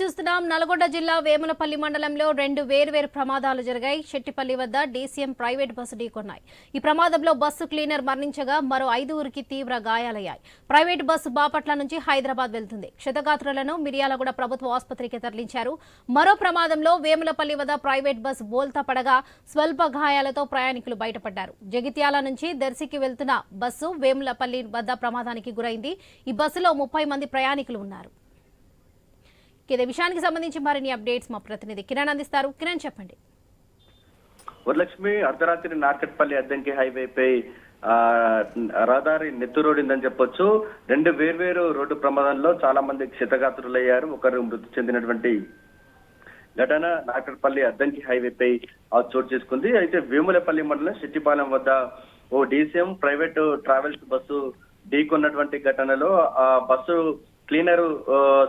చూస్తున్నాం నల్గొండ జిల్లా వేములపల్లి మండలంలో రెండు వేర్వేరు ప్రమాదాలు జరిగాయి. శెట్టిపల్లి వద్ద డీసీఎం ప్రైవేట్ బస్సు ఢీకొన్నాయి. ఈ ప్రమాదంలో బస్సు క్లీనర్ మరణించగా మరో ఐదుగురికి తీవ్ర గాయాలయ్యాయి. ప్రైవేట్ బస్సు బాపట్ల నుంచి హైదరాబాద్ వెళ్తుంది. క్షతగాత్రులను మిర్యాలగూడ ప్రభుత్వ ఆసుపత్రికి తరలించారు. మరో ప్రమాదంలో వేములపల్లి వద్ద ప్రైవేట్ బస్సు బోల్తా పడగా స్వల్ప గాయాలతో ప్రయాణికులు బయటపడ్డారు. జగిత్యాల నుంచి దర్శికి వెళ్తున్న బస్సు వేములపల్లి వద్ద ప్రమాదానికి గురైంది. ఈ బస్సులో ముప్పై మంది ప్రయాణికులు ఉన్నారు. ఇదే విషయానికి సంబంధించి మరిన్ని అప్డేట్స్ మా ప్రతినిధి కిరణ్ అందిస్తారు. కిరణ్ చెప్పండి. వరలక్ష్మి అర్ధరాత్రి నార్కెట్పల్లి అద్దంకి హైవేపై ఆ, రహదారి నెత్తురోడిందని చెప్పొచ్చు. రెండు వేర్వేరు రోడ్డు ప్రమాదంలో చాలా మంది క్షతగాత్రులయ్యారు. ఒకరు మృతి చెందినటువంటి ఘటన నార్కట్పల్లి అద్దంకి హైవేపై చోటు చేసుకుంది. అయితే వేములపల్లి మండలం శెట్టిపాలెం వద్ద ఓ డీసీఎం ప్రైవేట్ ట్రావెల్స్ బస్సు ఢీకొన్నటువంటి ఘటనలో ఆ బస్సు క్లీనర్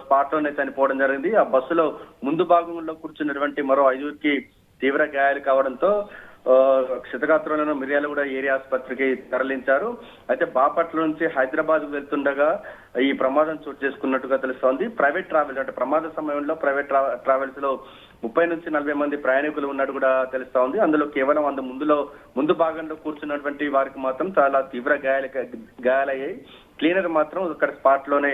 స్పాట్లోనే చనిపోవడం జరిగింది. ఆ బస్సులో ముందు భాగంలో కూర్చున్నటువంటి మరో ఐదుగురికి తీవ్ర గాయాలు కావడంతో ఆ, క్షతగాత్రులను మిర్యాలగూడ ఏరియా ఆసుపత్రికి తరలించారు. అయితే బాపట్ల నుంచి హైదరాబాద్ వెళ్తుండగా ఈ ప్రమాదం చోటు చేసుకున్నట్టుగా తెలుస్తోంది. ప్రైవేట్ ట్రావెల్స్ అంటే ప్రమాద సమయంలో ప్రైవేట్ ట్రా- ట్రావెల్స్లో ముప్పై నుంచి నలభై మంది ప్రయాణికులు ఉన్నట్టు కూడా తెలుస్తా ఉంది అందులో కేవలం అందు ముందులో ముందు భాగంలో కూర్చున్నటువంటి వారికి మాత్రం చాలా తీవ్ర గాయాలు గాయాలయ్యాయి. క్లీనర్ మాత్రం ఇక్కడ స్పాట్లోనే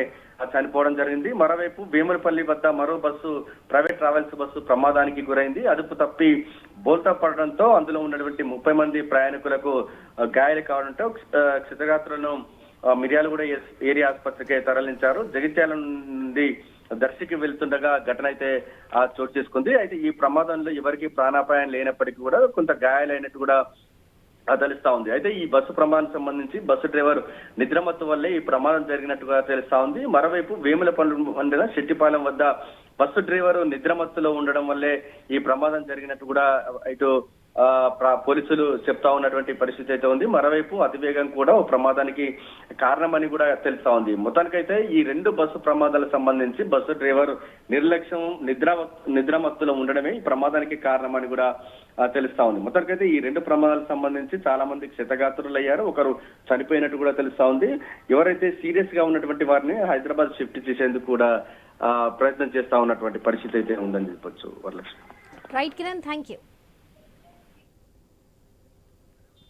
చనిపోవడం జరిగింది. మరోవైపు వేములపల్లి వద్ద మరో బస్సు ప్రైవేట్ ట్రావెల్స్ బస్సు ప్రమాదానికి గురైంది. అదుపు తప్పి బోల్తా పడడంతో అందులో ఉన్నటువంటి ముప్పై మంది ప్రయాణికులకు గాయాలు కావడంతో ఆ, క్షతగాత్రులను మిర్యాలగూడ ఏరియా ఆసుపత్రికి తరలించారు. జగిత్యాల నుండి దర్శికి వెళ్తుండగా ఘటన అయితే చోటు చేసుకుంది. అయితే ఈ ప్రమాదంలో ఎవరికి ప్రాణాపాయం లేనప్పటికీ కూడా కొంత గాయాలైనట్టు కూడా తెలుస్తా ఉంది. అయితే ఈ బస్సు ప్రమాదం సంబంధించి బస్సు డ్రైవర్ నిద్రమత్తు వల్లే ఈ ప్రమాదం జరిగినట్టుగా తెలుస్తా ఉంది. మరోవైపు వేములపల్లి మండలం శెట్టిపాలెం వద్ద బస్సు డ్రైవర్ నిద్రమత్తులో ఉండడం వల్లే ఈ ప్రమాదం జరిగినట్టు కూడా ఇటు పోలీసులు చెప్తా ఉన్నటువంటి పరిస్థితి అయితే ఉంది. మరోవైపు అతివేగం కూడా ఓ ప్రమాదానికి కారణమని కూడా తెలుస్తా ఉంది. మొత్తానికైతే ఈ రెండు బస్సు ప్రమాదాలకు సంబంధించి బస్సు డ్రైవర్ నిర్లక్ష్యం నిద్ర నిద్రమత్తులో ఉండడమే ఈ ప్రమాదానికి కారణమని కూడా తెలుస్తా ఉంది. మొత్తానికైతే ఈ రెండు ప్రమాదాలకు సంబంధించి చాలా మంది క్షతగాత్రులయ్యారు. ఒకరు చనిపోయినట్టు కూడా తెలుస్తా ఉంది. ఎవరైతే సీరియస్గా ఉన్నటువంటి వారిని హైదరాబాద్ షిఫ్ట్ చేసేందుకు కూడా ప్రయత్నం చేస్తా ఉన్నటువంటి పరిస్థితి అయితే ఉందని చెప్పొచ్చు Varalakshmi. Right Kiran thank you